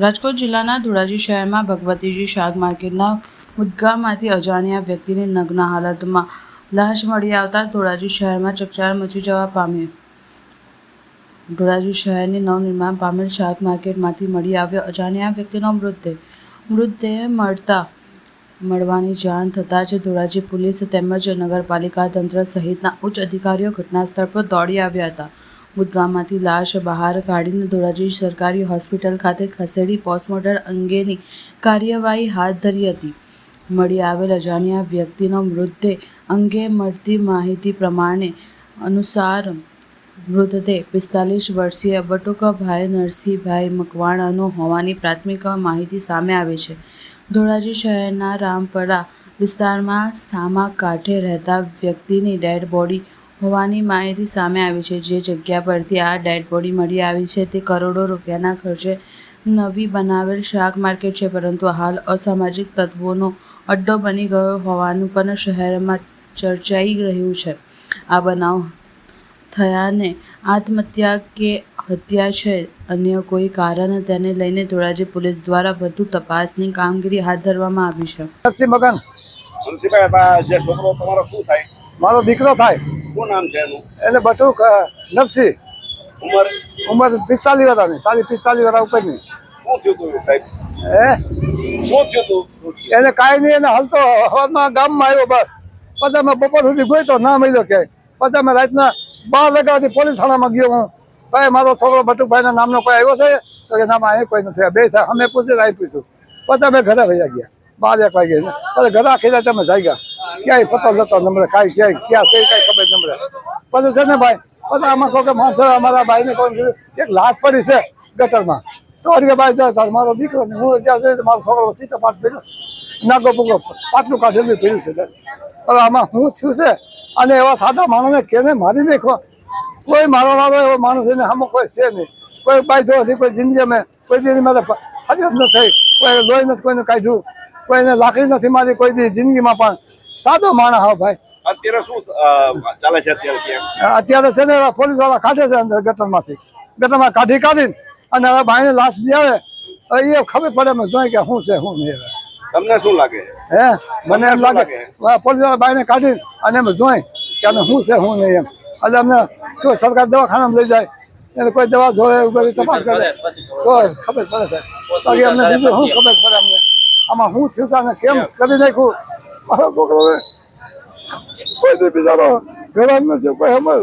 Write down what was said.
રાજકોટ જિલ્લાના ધોરાજી શહેરમાં ભગવતીજી શાક માર્કેટના મુદ્ગામાંથી અજાણ્યા વ્યક્તિની નગ્ન હાલતમાં લાશ મળી આવતા ધોરાજી શહેરમાં ચકચાર મચી જવા પામ્યો ધોરાજી શહેરની નવનિર્માણ પામેલ શાક માર્કેટમાંથી મળી આવ્યો અજાણ્યા વ્યક્તિનો મૃતદેહ. મૃતદેહ મળતા મળવાની જાણ થતાં જ ધોરાજી પોલીસ તેમજ નગરપાલિકા તંત્ર સહિતના ઉચ્ચ અધિકારીઓ ઘટના સ્થળ પર દોડી આવ્યા હતા. મુદ્ગામાંથી લાશ બહાર કાઢીને ધોરાજી સરકારી હોસ્પિટલ ખાતે ખસેડી પોસ્ટમોર્ટમ અંગેની કાર્યવાહી હાથ ધરી હતી. મળી આવેલ અજાણ્યા વ્યક્તિનો મૃતદેહ અંગે મળતી માહિતી પ્રમાણે અનુસાર મૃતદેહ પિસ્તાલીસ વર્ષીય બટુકાભાઈ નરસિંહભાઈ મકવાણાનો હોવાની પ્રાથમિક માહિતી સામે આવી છે. ધોરાજી શહેરના રામપરા વિસ્તારમાં સામા કાંઠે રહેતા વ્યક્તિની ડેડ બોડી હોવાની માહિતી સામે આવી છે. જે જગ્યા પરથી આ ડેડ બોડી મળી આવી છે તે કરોડો રૂપિયાના ખર્ચે નવી બનાવેલ શાક માર્કેટ છે પરંતુ હાલ અસામાજિક તત્વોનો અડ્ડો બની ગયો હોવાનું પણ શહેરમાં ચર્ચાઈ રહ્યું છે. આ બનાવ થયાને આત્મહત્યા કે હત્યા છે અન્ય કોઈ કારણ તેને લઈને ધોરાજી પોલીસ દ્વારા વધુ તપાસની કામગીરી હાથ ધરવામાં આવી છે. મગન. જે છોકરો તમારો શું થાય? મારો દીકરો થાય. શું નામ છે એનું? એટલે બટુક નફસી ઉંમર? ઉંમર પિસ્તાલીસ વર્ષની સાડી પિસ્તાલીસ વર્ષ ઉપરની. શું થયું તું સાહેબ? હે? શું થયું તું? એને કાંઈ નહીં એને હલતો હવામાં ગામમાં આવ્યો બસ. પછી અમે બપોર સુધી ગયો ના મળ્યો ક્યાંય. પછી અમે રાતના બાર વાગ્યાથી પોલીસ થાણામાં ગયો હું. ભાઈ મારો છોકરો બટુકભાઈના નામનો કોઈ આવ્યો છે? તો કે નામ અહીં કોઈ નથી. બે સાહેબ અમે પૂછી આવી પૂછ્યું પછી અમે ઘરે વયા ગયા. બાર એક વાગે પછી ઘરે આખી રાતે અમે જાગ્યા. ક્યાંય પતો નતો નંબર, કાંઈ ક્યાંય, ક્યાં છે કાંઈ ખબર નંબર. પછી છે ને ભાઈ, પછી આમાં કોઈ માણસો, અમારા ભાઈને કોઈ એક લાશ પડી છે ગટરમાં. તો અડીએ ભાઈ જાય મારો દીકરો હું જ્યાં જોયું મારો છોકરો સીધો પાટ પીડ્યો છે. નાગો પૂગો પાટલું કાઢેલું પીડ્યું છે, સાહેબ. હવે આમાં હું થયું છે? અને એવા સાદા માણસને કેને મારી નાખો? કોઈ મારો વાળો એવો માણસ એને આમાં કોઈ છે નહીં. કોઈ બાંધ્યો નથી, કોઈ જિંદગી અમે, કોઈ દી મારે ફરિયાદ ન થઈ. કોઈ લોહી નથી કોઈને કાઢ્યું. કોઈને લાકડી નથી મારી, કોઈ દી જિંદગીમાં પણ સાદો માણસ હા ભાઈ. અત્યારે શું ચાલે છે અત્યારે અત્યારે છે ને પોલીસવાળા કાઢે છે અંદર ગટરમાંથી. ગટરમાં કાઢી કાઢીને અને હવે ભાઈને લાશ દે આવે. એ ખબર પડે અમે જોઈ કે શું છે શું નહીં તમને શું લાગે? હે? મને એમ લાગે પોલીસવાળા ભાઈને કાઢી અને એમ જોઈ કે શું છે શું નહીં એમ. એટલે અમને કોઈ સરકાર દવાખાનામાં લઈ જાય એને કોઈ દવા જોવે બધી તપાસ કરે. તો ખબર પડે સાહેબ. બાકી અમને બીજું શું ખબર પડે અમને? આમાં શું થયું કેમ કરી નાખ્યું? મારો છોકરાને કોઈ બિચારો ઘરે નથી કોઈ સમજ